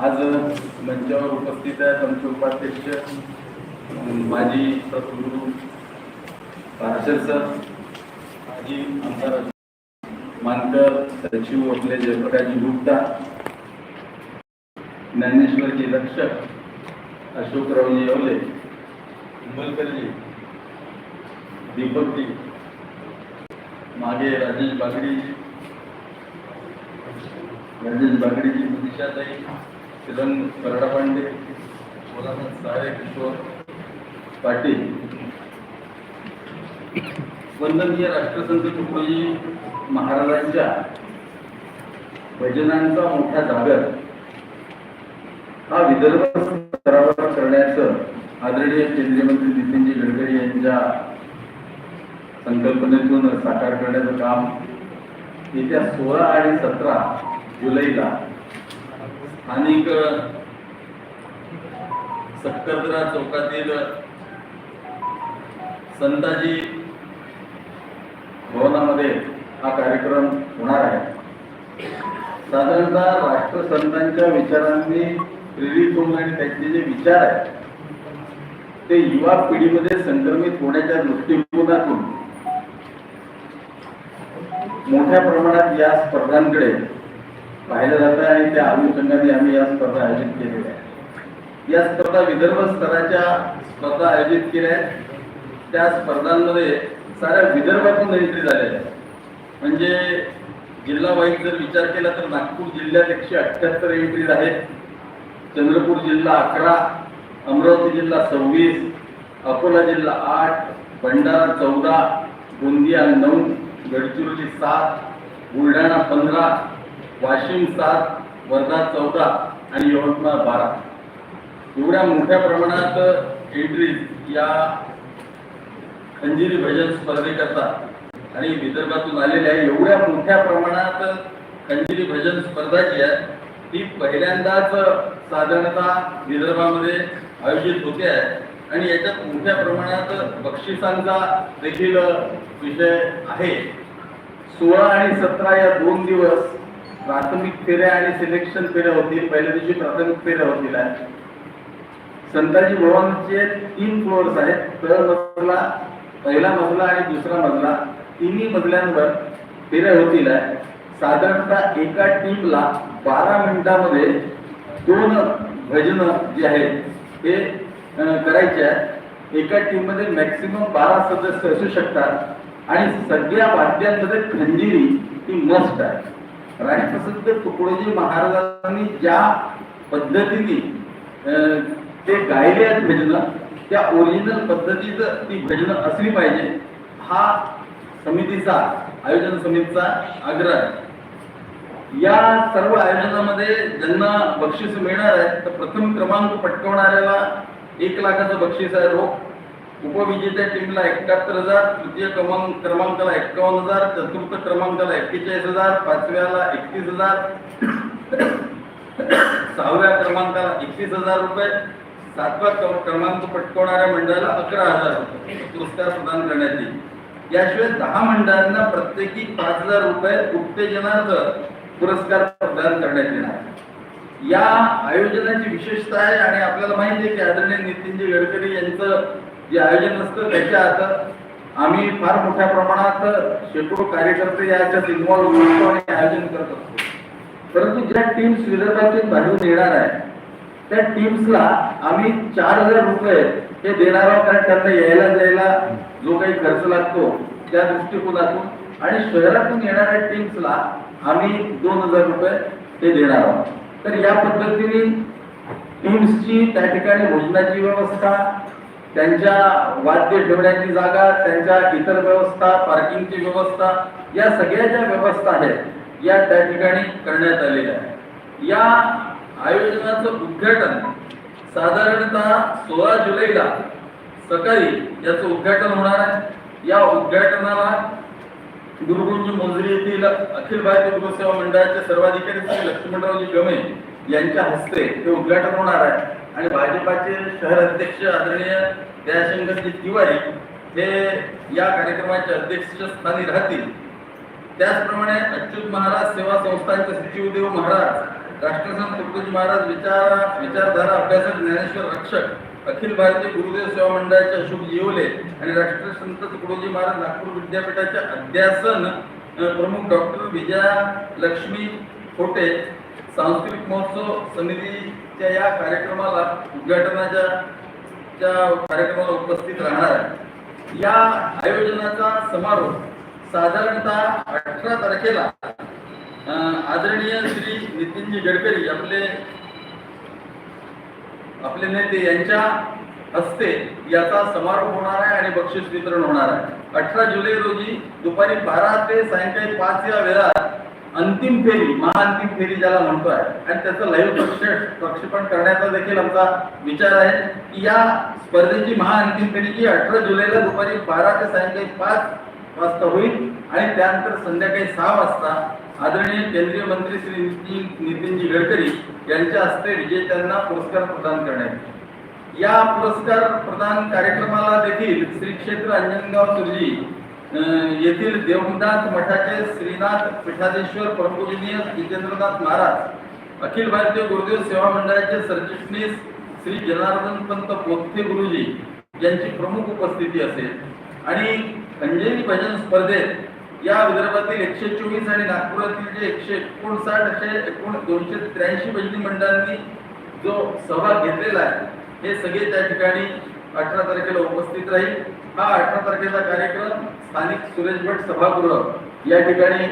आज मंचावर उपस्थित आहेत आमचे उपाध्यक्ष माजी सद्गुरू पार्षद सर माजी आमदार मानकर सचिव आपले जयप्रकाशजी गुप्ता ज्ञानेश्वरजी रक्षक अशोकरावजी येवले कुंबलकरजी दीपकजी मागे राजेश बागडीजी राजेश बागडीजी मनीषाताई श्रीरंग परडा पांडे भोलानाथ साळे किशोर पाटील. वंदनीय राष्ट्रसंत तुकडोजी महाराजांच्या भजनांचा मोठा जागर हा विदर्भ स्तरावर करण्याचं आदरणीय केंद्रीय मंत्री नितीनजी गडकरी यांच्या संकल्पनेतून साकार करण्याचं काम येत्या सोळा आणि सतरा जुलैला स्थानिक सक्करदरा चौकातील संताजी भवनामध्ये हा कार्यक्रम होणार आहे. साधारणतः राष्ट्रसंतांच्या विचारांनी प्रेरित होऊन आणि त्यांचे जे विचार आहेत ते युवा पिढीमध्ये संक्रमित होण्याच्या दृष्टिकोनातून मोठ्या प्रमाणात या स्पर्धांकडे पाहिलं जातं आणि त्या अनुषंगाने आम्ही या स्पर्धा आयोजित केलेल्या आहेत. या स्पर्धा विदर्भ स्तराच्या स्पर्धा आयोजित केल्या आहेत. त्या स्पर्धांमध्ये साऱ्या विदर्भातून एंट्री झालेल्या आहेत. म्हणजे जिल्हा वाईज जर विचार केला तर नागपूर जिल्ह्यात एकशे अठ्ठ्याहत्तर एंट्रीज आहेत. चंद्रपूर जिल्हा अकरा अमरावती जिल्हा सव्वीस अकोला जिल्हा आठ भंडारा चौदा गोंदिया नऊ गडचिरोली सात बुलढाणा पंधरा वाशिम सात वर्धा चौदा आणि यवतमाळ बारा. एवढ्या मोठ्या प्रमाणात एंट्रीज या खंजिरी भजन स्पर्धेकरता आणि विदर्भातून आलेल्या एवढ्या मोठ्या प्रमाणात खंजिरी भजन स्पर्धा जी आहे ती पहिल्यांदाच साधारणतः विदर्भामध्ये आयोजित होते आहे. आणि याच्यात मोठ्या प्रमाणात बक्षिसांचा देखील विषय आहे. सोळा आणि सतरा या दोन दिवस प्राथमिक फेऱ्या आणि सिलेक्शन फेऱ्या होतील. पहिल्या दिवशी प्राथमिक फेऱ्या होतील. संताजी भवनचे तीन फ्लोअर्स आहेत. तळ मजला पहिला मजला आणि दुसरा मजला तिन्ही मजल्यांवर फेऱ्या होतील. साधारणतः एका टीमला बारा मिनिटामध्ये दोन भजन जे आहेत ते करायचे आहे एका टीममध्ये मॅक्सिमम बारा सदस्य असू शकतात. आणि सगळ्या वाद्यांमध्ये खंजिरी ही मस्ट आहे. राष्ट्रसंत तुकडोजी महाराजांनी ज्या पद्धतीने अं, ते गायले आहेत भजनं त्या ओरिजिनल पद्धतीचं ती भजनं असली पाहिजे हा समितीचा आयोजन समितीचा आग्रह आहे. या सर्व आयोजनामध्ये ज्यांना बक्षीस मिळणार आहे तर प्रथम क्रमांक पटकवणाऱ्याला एक लाखाचं बक्षीस आहे रोख. उपविजेत्या टीमला एकाहत्तर हजार तृतीय क्रमांक क्रमांकाला एक्कावन्न हजार चतुर्थ क्रमांकाला एक्केचाळीस हजार पाचव्याला एकतीस हजार सहाव्या क्रमांकाला एकतीस हजार रुपये सातवा क्रमांक पटकवणाऱ्या मंडळाला अकरा हजार रुपये पुरस्कार प्रदान करण्यात येईल. याशिवाय दहा मंडळांना प्रत्येकी पाच हजार रुपये उत्तेजनार्थ पुरस्कार प्रदान करण्यात येणार. या आयोजनाची विशेषता आहे आणि आपल्याला माहिती आहे की आदरणीय नितीनजी गडकरी यांचं जे आयोजन असतं त्याच्या आता आम्ही फार मोठ्या प्रमाणात शेकडो कार्यकर्ते याच्यात इन्व्हॉल्व होतो आणि आयोजन करत असतो. परंतु ज्या टीम्स विदर्भातून बाहेरून येणार आहे त्या टीम्सला आम्ही चार हजार रुपये हे देणार आहोत कारण त्यांना यायला जायला जो काही खर्च लागतो त्या दृष्टिकोनातून आणि शहरातून येणाऱ्या टीम्सला आम्ही दोन हजार रुपये ते देणार आहोत. तर या पद्धतीने टीम्सची त्या ठिकाणी भोजनाची व्यवस्था त्यांच्या वाद्य ठेवण्याची जागा त्यांच्या इतर व्यवस्था पार्किंगची व्यवस्था या सगळ्या ज्या व्यवस्था आहेत या त्या ठिकाणी करण्यात आलेल्या आहेत. या आयोजनाचं उद्घाटन साधारणतः सोळा जुलैला सकाळी याचं उद्घाटन होणार आहे. या उद्घाटनाला गुरुकुंज मोजरी येथील अखिल भारतीय गुरुसेवा मंडळाचे सर्वाधिकारी श्री लक्ष्मणरावजी गमे यांच्या हस्ते हे उद्घाटन होणार आहे. आणि भाजपाचे शहर अध्यक्ष आदरणीय दयाशंकरजी तिवारी हे या कार्यक्रमाचे अध्यक्षस्थानी राहतील. त्याचप्रमाणे अच्युत महाराज सेवा संस्थांचे सचिवदेव महाराज राष्ट्रसंत तुकडोजी महाराज विचार विचारधारा अभ्यासक ज्ञानेश्वर रक्षक अखिल भारतीय गुरुदेव सेवा मंडळाचे अशोक येवले आणि राष्ट्रसंत तुकडोजी महाराज नागपूर विद्यापीठाचे अध्यासन प्रमुख डॉक्टर विजया लक्ष्मी खोटे सांस्कृतिक महोत्सव समितीच्या या कार्यक्रमाला उद्घाटनाच्या कार्यक्रमाला उपस्थित राहणार आहे. या आयोजनाचा समारोप साधारणतः अठरा तारखेला आदरणीय श्री नितीनजी गडकरी आपले आपले नेते यांच्या हस्ते याचा समारोप होणार आहे आणि बक्षीस वितरण होणार आहे. अठरा जुलै रोजी दुपारी बारा ते सायंकाळी पाच या वेळात अंतिम फेरी महाअंतिम फेरी ज्याला म्हणतोय आणि त्याचं लाईव्ह प्रक्षेपण करण्याचा देखील आमचा विचार आहे की या स्पर्धेची महाअंतिम फेरी जी अठरा जुलैला दुपारी बारा ते सायंकाळी पाच वाजता होईल आणि त्यानंतर संध्याकाळी सहा वाजता आदरणीय केंद्रीय मंत्री श्री नितीनजी गडकरी यांच्या हस्ते विजेत्यांना पुरस्कार प्रदान करण्यात येईल. या पुरस्कार प्रदान कार्यक्रमाला देखील श्री क्षेत्र अंजनगाव सुरजी येथील देवनाथ मठाचे श्रीनाथ पीठाधीश्वर परमपूजनीय जितेंद्रनाथ महाराज अखिल भारतीय गुरुदेव सेवा मंडळाचे सरचिटणीस श्री जनार्दन पंत पोथ्थे गुरुजी यांची प्रमुख उपस्थिती असेल. आणि अंजनी भजन स्पर्धेत या विदर्भातील एकशे चोवीस आणि नागपुरातील जे एकशे एकोणसाठ असे एकूण दोनशे त्र्याऐंशी भजनी मंडळांनी जो सहभाग घेतलेला आहे हे सगळे त्या ठिकाणी अठरा तारखेला उपस्थित राहील. हा अठरा तारखेचा कार्यक्रम स्थानिक सुरेश भट सभागृह या ठिकाणी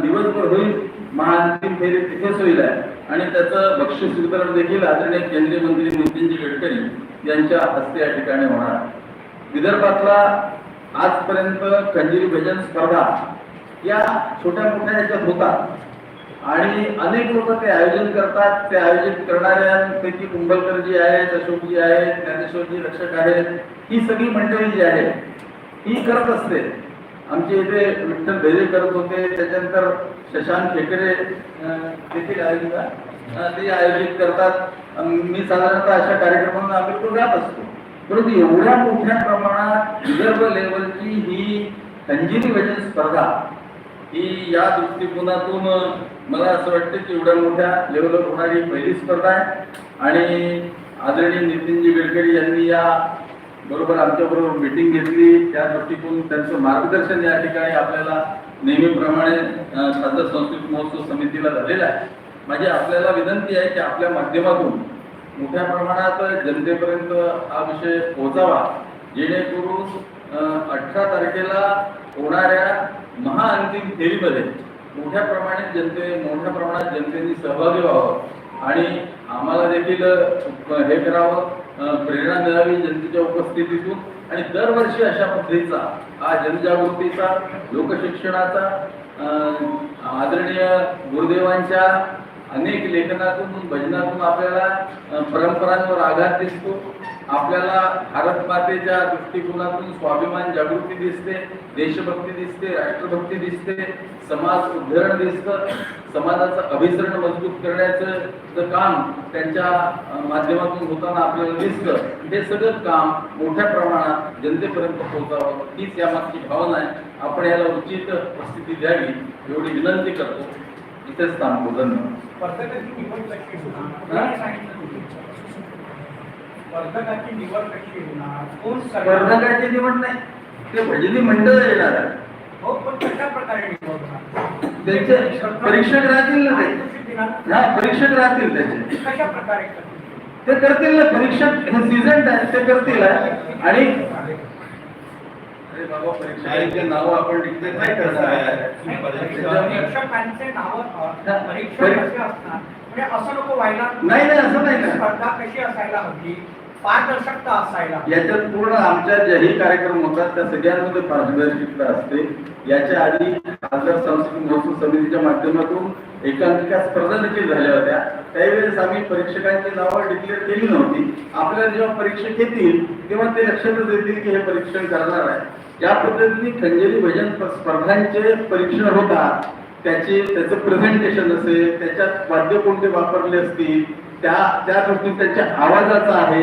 दिवसभर होईल. महाअंतिम फेरी तिथेच होईल. आहे आणि त्याचं बक्षीस वितरण देखील आदरणीय केंद्रीय मंत्री नितीनजी गडकरी यांच्या हस्ते या ठिकाणी होणार. विदर्भातला आजपर्यंत खंजीरी भजन स्पर्धा या छोट्या मोठ्या ह्याच्यात होतात. आणि अनेक लोक ते आयोजन करतात. ते आयोजित करणाऱ्यांपैकी कुंभलकर जी आहेत अशोकजी आहेत ज्ञानेश्वरजी रक्षक आहेत ही सगळी मंडळी जी आहे ही करत असते. आमचे इथे विठ्ठल भेदे करत होते. त्याच्यानंतर शशांक खेकडे देखील आयोजित ते आयोजित करतात. मी साधारणतः अशा कार्यक्रमांना आम्ही तो जात असतो. परंतु एवढ्या मोठ्या प्रमाणात विदर्भ लेवलची ही संजीवी भजन स्पर्धा ही या दृष्टिकोनातून मला असं वाटतं की एवढ्या मोठ्या लेवलवर होणारी पहिली स्पर्धा आहे. आणि आदरणीय नितीनजी गडकरी यांनी या बरोबर आमच्या बरोबर मिटिंग घेतली. त्या दृष्टिकोन त्यांचं मार्गदर्शन या ठिकाणी आपल्याला नेहमीप्रमाणे अं, संस्कृत सांस्कृतिक महोत्सव समितीला झालेला आहे. माझी आपल्याला विनंती आहे की आपल्या माध्यमातून मोठ्या प्रमाणात जनतेपर्यंत हा विषय पोहोचावा. जेणेकरून अठरा तारखेला होणाऱ्या महाअंतिम फेरीमध्ये मोठ्या प्रमाणात जनते मोठ्या प्रमाणात जनतेने सहभागी व्हावं. आणि आम्हाला देखील हे करावं प्रेरणा मिळावी जनतेच्या उपस्थितीतून. आणि दरवर्षी अशा पद्धतीचा हा जनजागृतीचा लोकशिक्षणाचा आदरणीय गुरुदेवांच्या अनेक लेखनातून भजनातून आपल्याला परंपरांवर आघात दिसतो. आपल्याला भारत मातेच्या दृष्टिकोनातून स्वाभिमान जागृती दिसते देशभक्ती दिसते राष्ट्रभक्ती दिसते समाज उद्धरण दिसतं समाजाचं अभिसरण मजबूत करण्याचं काम त्यांच्या माध्यमातून होताना आपल्याला दिसतं हे सगळं काम मोठ्या प्रमाणात जनतेपर्यंत पोहोचावं हीच यामागची भावना आहे. आपण याला उचित प्रसिद्धी द्यावी एवढी विनंती करतो. इथेच थांबतो. धन्यवाद. स्पर्धकाची निवड कशी होणार? कोणी? स्पर्धकाची निवड नाही. ते भजनी मंडळ येणार आहे. हो पण कशा प्रकारे निवड होणार? त्यांचे परीक्षक राहतील ना ते? हा परीक्षक राहतील त्याचे. कशा प्रकारे करतील? ते करतील ना परीक्षक हे सीझन आहे ते करतील आणि अरे बाबा परीक्षकांचे नाव आपण नाही करणार नाही, म्हणजे असं नको व्हायला. नाही नाही असं नाही ना स्पर्धा कशी असायला हवी? पारदर्शकता असायला? याच्यात पूर्ण आमच्या ज्याही कार्यक्रम होतात त्या सगळ्यांमध्ये पारदर्शकता असते. याच्या आधी खासदार सांस्कृतिक महोत्सव समितीच्या माध्यमातून एकांकिका स्पर्धा देखील झाल्या होत्या. त्यावेळेस आम्ही परीक्षकांची नावं डिक्लेअर केली नव्हती. आपल्याला जेव्हा परीक्षक येतील तेव्हा ते लक्षातच येतील की हे परीक्षण करणार आहे. या पद्धतीने खंजेरी भजन स्पर्धांचे परीक्षण होतात. त्याचे त्याचं प्रेझेंटेशन असेल त्याच्यात वाद्य कोणते वापरले असतील त्या त्या दृष्टीने त्यांच्या आवाजाचा आहे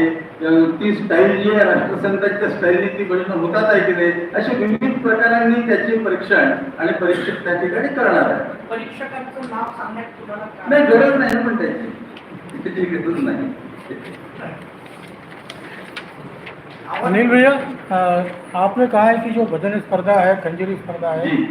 ती स्टाईल जी आहे राष्ट्रसंतांच्या स्टाईलने ती गोष्ट होतात आहे की नाही असे विविध प्रकारांनी त्याचे परीक्षण आणि परीक्षक त्या ठिकाणी करणार आहे परीक्षकांचं नाव सांगण्यात तुम्हाला काय- नाही गरज नाही ना पण त्याची. त्याची गरज नाही. अनिल भैया आपने कहा है कि जो भजन स्पर्धा है खंजरी स्पर्धा है जी.